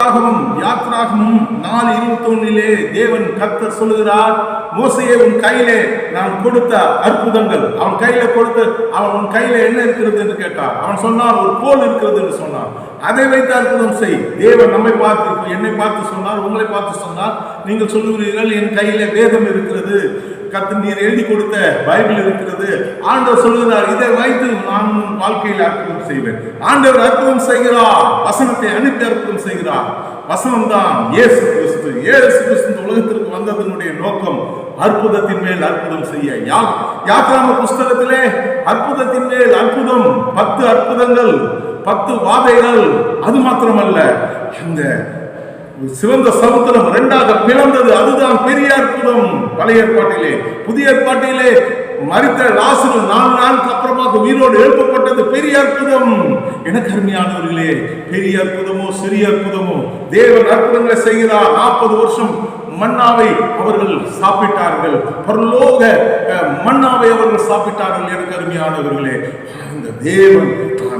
யாத்ராகமும் யாத்ராகமும் நாலு இருபத்தி ஒன்னிலே தேவன் கர்த்தர் சொல்லுகிறார் மோசையே உன் கையிலே நான் கொடுத்த அற்புதங்கள். அவன் கையில கொடுத்து அவன் உன் கையில என்ன இருக்கிறது என்று கேட்டான். அவன் சொன்னான் ஒரு கோல் இருக்கிறது என்று சொன்னான். அதை வைத்து அற்புதம் செய். தேவன் நம்மை பார்த்து என்னை பார்த்து சொன்னார் உங்களை பார்த்து சொன்னார். நீங்கள் சொல்லுகிறீர்கள் என் கையில வேதம் இருக்கிறது. கத்து நீர் எழுதி கொடுத்த பைபிள் இருக்கிறது. ஆண்டவர் சொல்கிறார் இதை வைத்து நான் வாழ்க்கையில் அற்புதம் செய்வேன். ஆண்டவர் அற்புதம் செய்கிறார் வசனத்தை அனுப்பி அற்புதம் செய்கிறார். வசனம் தான் ஏசு கிறிஸ்து. ஏசு கிறிஸ்து இந்த உலகத்திற்கு வந்ததனுடைய நோக்கம் அற்புதத்தின் மேல் அற்புதம் செய்ய. யா யாத்ராம புஸ்தகத்திலே அற்புதத்தின் மேல் அற்புதம் பத்து அற்புதங்கள் பத்து வாதைகள் அது மாத்திரமல்ல. அந்த சிவந்த சமுத்திரம் இரண்டாக பிளந்தது அதுதான் பெரிய அற்புதம் பழைய ஏற்பாட்டிலே புதிய ஏற்பாட்டிலே மறித்த லாசரு நாலு நாளுக்கு அப்புறமாக உயிரோடு எழுப்பப்பட்டது பெரிய அற்புதம். எனக்கு அருமையானவர்களே பெரிய அற்புதமோ சிறிய அற்புதமோ தேவன் அற்புதங்களை செய்கிறார் நாற்பது வருஷம் மன்னாவை அவர்கள் சாப்பிட்டார்கள். பரலோக மன்னாவை அவர்கள் சாப்பிட்டார்கள். எனக்கு அருமையானவர்களே அந்த தேவன்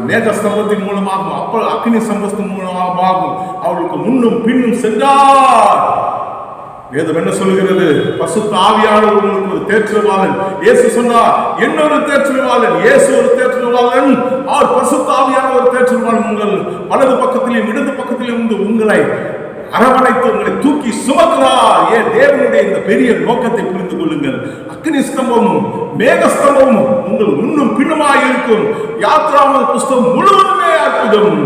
மேக ஸ்தம்பத்தின் மூலமாகவும் அப்ப அக்னி சம்பத்தின் மூலமாகவும் அவர்களுக்கு முன்னும் பின்னும் சென்றார். வேதம் என்ன சொல்லுகிறது பசுத்த ஆவியானவர் உங்களுக்கு ஒரு தேற்றவாளன் இயேசு சொன்னார் இன்னொரு தேற்றவாளன் இயேசு ஒரு தேற்றவாளன் அவர் பசுத்த ஆவியான ஒரு தேற்றவாளன் உங்கள் வலது பக்கத்திலும் இடது பக்கத்திலும் இருந்து உங்களை அரவணைத்து உங்களை தூக்கி சுமக்கிறார். ஏன்? தேவனுடைய இந்த பெரிய நோக்கத்தை புரிந்து கொள்ளுங்கள். அக்னி ஸ்தம்பமும் மேகஸ்தம்பமும் உங்கள் முன்னும் பின்னுமாய் இருக்கும். யாத்ராம புஸ்தகம் முழுவதுமே அற்புதம்.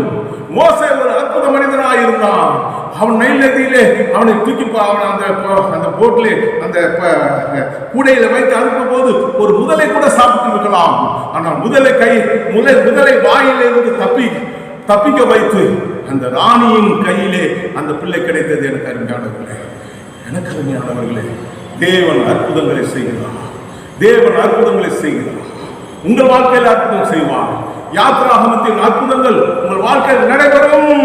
மோசே ஒரு அற்புத மனிதனாய் இருந்தான் அவன் நைல் நதியிலே அவனை தூக்கி போ- அவன் அந்த அந்த போட்டிலே அந்த கூடையில வைத்து அனுப்பும் போது ஒரு முதலை கூட சாப்பிட்டு இருக்கலாம். ஆனால் முதலை கை முதல் முதலை வாயிலிருந்து தப்பி தப்பிக்க வைத்து அந்த ராணியின் கையிலே அந்த பிள்ளை கிடைத்தது எனக்கு அருமையானவர்களே. எனக்கு அருமையானவர்களே தேவன் அற்புதங்களை செய்கிறார். தேவன் அற்புதங்களை செய்கிறார். உங்கள் வாழ்க்கையில் அற்புதம் செய்வார். யாத்ராகமத்தின் அற்புதங்கள் உங்கள் வாழ்க்கையில் நடைபெறும்.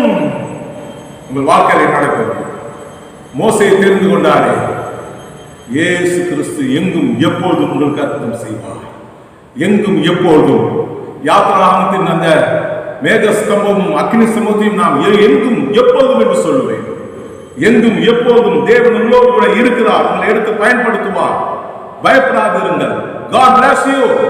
உங்கள் வாழ்க்கையில் நடக்கும் மோசையை தெரிந்து கொண்டாரே. இயேசு கிறிஸ்து எங்கும் எப்பொழுதும் உங்களுக்கு அர்த்தம் செய்வார். எங்கும் எப்பொழுதும். யாத்ராகமத்தின் அந்த மேகஸ்தம்பமும் அக்னி சம்பவத்தையும் நாம் எங்கும் எப்பொழுதும் என்று சொல்லுவேன். எங்கும் எப்போதும் தேவன் உங்களோடு கூட இருக்கிறார். உங்களை எடுத்து பயன்படுத்துவார். பயப்படாதிருங்கள். God bless you.